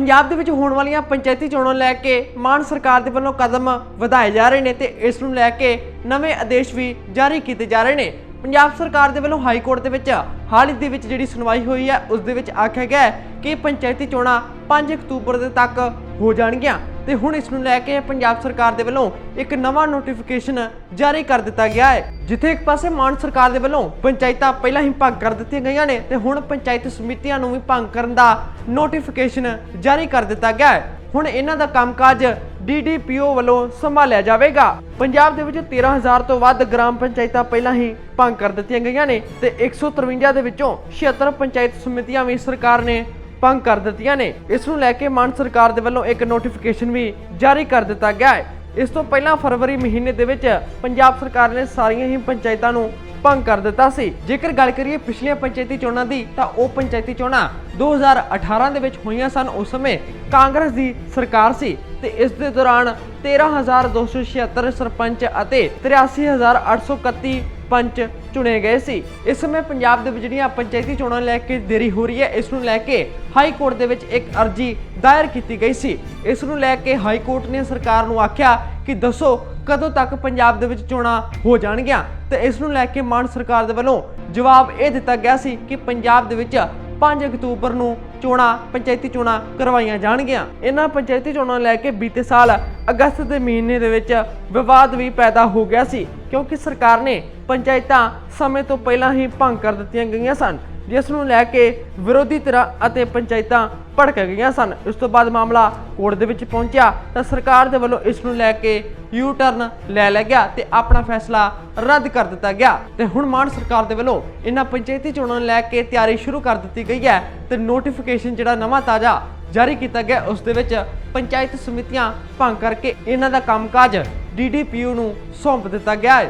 ਪੰਜਾਬ ਦੇ ਵਿੱਚ ਹੋਣ ਵਾਲੀਆਂ ਪੰਚਾਇਤੀ ਚੋਣਾਂ ਲੈ ਕੇ ਮਾਨ ਸਰਕਾਰ ਦੇ ਵੱਲੋਂ ਕਦਮ ਵਧਾਏ ਜਾ ਰਹੇ ਨੇ ਤੇ ਇਸ ਨੂੰ ਲੈ ਕੇ ਨਵੇਂ ਆਦੇਸ਼ ਵੀ ਜਾਰੀ ਕੀਤੇ ਜਾ ਰਹੇ ਨੇ। ਪੰਜਾਬ ਸਰਕਾਰ ਦੇ ਵੱਲੋਂ ਹਾਈ ਕੋਰਟ ਦੇ ਵਿੱਚ ਹਾਲ ਹੀ ਦੇ ਵਿੱਚ ਜਿਹੜੀ ਸੁਣਵਾਈ ਹੋਈ ਹੈ, ਉਸ ਦੇ ਵਿੱਚ ਆਖਿਆ ਗਿਆ ਹੈ ਕਿ ਪੰਚਾਇਤੀ ਚੋਣਾਂ 5 ਅਕਤੂਬਰ ਦੇ ਤੱਕ ਹੋ ਜਾਣਗੀਆਂ। ਤੇ ਹੁਣ ਇਸ ਨੂੰ ਲੈ ਕੇ ਪੰਜਾਬ ਸਰਕਾਰ ਦੇ ਵੱਲੋਂ ਇੱਕ ਨਵਾਂ ਨੋਟੀਫਿਕੇਸ਼ਨ ਜਾਰੀ ਕਰ ਦਿੱਤਾ ਗਿਆ ਹੈ, ਜਿੱਥੇ ਇੱਕ ਪਾਸੇ ਮਾਨ ਸਰਕਾਰ ਦੇ ਵੱਲੋਂ ਪੰਚਾਇਤਾਂ ਪਹਿਲਾਂ ਹੀ ਭੰਗ ਕਰ ਦਿੱਤੀਆਂ ਗਈਆਂ ਨੇ ਤੇ ਹੁਣ ਪੰਚਾਇਤ ਸਮਿਤੀਆਂ ਨੂੰ ਵੀ ਭੰਗ ਕਰਨ ਦਾ ਨੋਟੀਫਿਕੇਸ਼ਨ ਜਾਰੀ ਕਰ ਦਿੱਤਾ ਗਿਆ ਹੈ। ਹੁਣ ਇਹਨਾਂ ਦਾ ਕੰਮਕਾਜ ਡੀਡੀਪੀਓ ਵੱਲੋਂ ਸੰਭਾਲਿਆ ਜਾਵੇਗਾ। ਪੰਜਾਬ ਦੇ ਵਿੱਚ 13000 ਤੋਂ ਵੱਧ ਗ੍ਰਾਮ ਪੰਚਾਇਤਾਂ ਪਹਿਲਾਂ ਹੀ ਭੰਗ ਕਰ ਦਿੱਤੀਆਂ ਗਈਆਂ ਨੇ ਤੇ 153 ਦੇ ਵਿੱਚੋਂ 76 ਪੰਚਾਇਤ ਸਮਿਤੀਆਂ ਵੀ ਸਰਕਾਰ ਨੇ ਭੰਗ ਕਰ ਦਿੱਤੀਆਂ ਨੇ। ਇਸ ਨੂੰ ਲੈ ਕੇ ਮਾਨ ਸਰਕਾਰ ਦੇ ਵੱਲੋਂ ਇੱਕ ਨੋਟੀਫਿਕੇਸ਼ਨ ਵੀ ਜਾਰੀ ਕਰ ਦਿੱਤਾ ਗਿਆ ਹੈ। ਇਸ ਤੋਂ ਪਹਿਲਾਂ ਫਰਵਰੀ ਮਹੀਨੇ ਦੇ ਵਿੱਚ ਪੰਜਾਬ ਸਰਕਾਰ ਨੇ ਸਾਰੀਆਂ ਹੀ ਪੰਚਾਇਤਾਂ ਨੂੰ ਭੰਗ ਕਰ ਦਿੱਤਾ ਸੀ। ਜੇਕਰ ਗੱਲ ਕਰੀਏ ਪਿਛਲੀਆਂ ਪੰਚਾਇਤੀ ਚੋਣਾਂ ਦੀ, ਤਾਂ ਉਹ ਪੰਚਾਇਤੀ ਚੋਣਾਂ 2018 ਦੇ ਵਿੱਚ ਹੋਈਆਂ ਸਨ। ਉਸ ਸਮੇਂ ਕਾਂਗਰਸ ਦੀ ਸਰਕਾਰ ਸੀ ਤੇ ਇਸ ਦੇ ਦੌਰਾਨ 13276 ਸਰਪੰਚ ਅਤੇ 83831 ਪੰਚ ਚੁਣੇ ਗਏ ਸੀ। ਇਸ ਸਮੇਂ ਪੰਜਾਬ ਦੇ ਵਿੱਚ ਜਿਹੜੀਆਂ ਪੰਚਾਇਤੀ ਚੋਣਾਂ ਲੈ ਕੇ ਦੇਰੀ ਹੋ ਰਹੀ ਹੈ, ਇਸ ਨੂੰ ਲੈ ਕੇ ਹਾਈ ਕੋਰਟ ਦੇ ਵਿੱਚ ਇੱਕ ਅਰਜੀ ਦਾਇਰ ਕੀਤੀ ਗਈ ਸੀ। ਇਸ ਨੂੰ ਲੈ ਕੇ ਹਾਈ ਕੋਰਟ ਨੇ ਸਰਕਾਰ ਨੂੰ ਆਖਿਆ ਕਿ ਦੱਸੋ ਕਦੋਂ ਤੱਕ ਪੰਜਾਬ ਦੇ ਵਿੱਚ ਚੋਣਾਂ ਹੋ ਜਾਣਗੀਆਂ ਤੇ ਇਸ ਨੂੰ ਲੈ ਕੇ ਮਾਨ ਸਰਕਾਰ ਦੇ ਵੱਲੋਂ ਜਵਾਬ ਇਹ ਦਿੱਤਾ ਗਿਆ ਸੀ ਕਿ ਪੰਜਾਬ ਦੇ ਵਿੱਚ 5 ਅਕਤੂਬਰ ਨੂੰ ਚੋਣਾਂ, ਪੰਚਾਇਤੀ ਚੋਣਾਂ ਕਰਵਾਈਆਂ ਜਾਣਗੀਆਂ। ਇਹਨਾਂ ਪੰਚਾਇਤੀ ਚੋਣਾਂ ਲੈ ਕੇ ਬੀਤੇ ਸਾਲ ਅਗਸਤ ਦੇ ਮਹੀਨੇ ਦੇ ਵਿੱਚ ਵਿਵਾਦ ਵੀ ਪੈਦਾ ਹੋ ਗਿਆ ਸੀ, ਕਿਉਂਕਿ ਸਰਕਾਰ ਨੇ ਪੰਚਾਇਤਾਂ ਸਮੇਂ ਤੋਂ ਪਹਿਲਾਂ ਹੀ ਭੰਗ ਕਰ ਦਿੱਤੀਆਂ ਗਈਆਂ ਸਨ। ਜਿਸ ਨੂੰ ਲੈ ਕੇ ਵਿਰੋਧੀ ਧਿਰਾਂ ਅਤੇ ਪੰਚਾਇਤਾਂ ਭੜਕ ਗਈਆਂ ਸਨ। ਇਸ ਤੋਂ ਬਾਅਦ ਮਾਮਲਾ ਕੋਰਟ ਦੇ ਵਿੱਚ ਪਹੁੰਚਿਆ ਤਾਂ ਸਰਕਾਰ ਦੇ ਵੱਲੋਂ ਇਸ ਨੂੰ ਲੈ ਕੇ ਯੂ ਟਰਨ ਲੈ ਲਿਆ ਗਿਆ ਤੇ ਆਪਣਾ ਫੈਸਲਾ ਰੱਦ ਕਰ ਦਿੱਤਾ ਗਿਆ। ਤੇ ਹੁਣ ਮਾਨ ਸਰਕਾਰ ਦੇ ਵੱਲੋਂ ਇਹਨਾਂ ਪੰਚਾਇਤੀ ਚੋਣਾਂ ਨੂੰ ਲੈ ਕੇ ਤਿਆਰੀ ਸ਼ੁਰੂ ਕਰ ਦਿੱਤੀ ਗਈ ਹੈ ਤੇ ਨੋਟੀਫਿਕੇਸ਼ਨ ਜਿਹੜਾ ਨਵਾਂ ਤਾਜ਼ਾ ਜਾਰੀ ਕੀਤਾ ਗਿਆ, ਉਸ ਦੇ ਵਿੱਚ ਪੰਚਾਇਤ ਸਮਿਤੀਆਂ ਭੰਗ ਕਰਕੇ ਇਹਨਾਂ ਦਾ ਕੰਮਕਾਜ ਡੀਡੀਪੀਓ ਨੂੰ ਸੌਂਪ ਦਿੱਤਾ ਗਿਆ ਹੈ।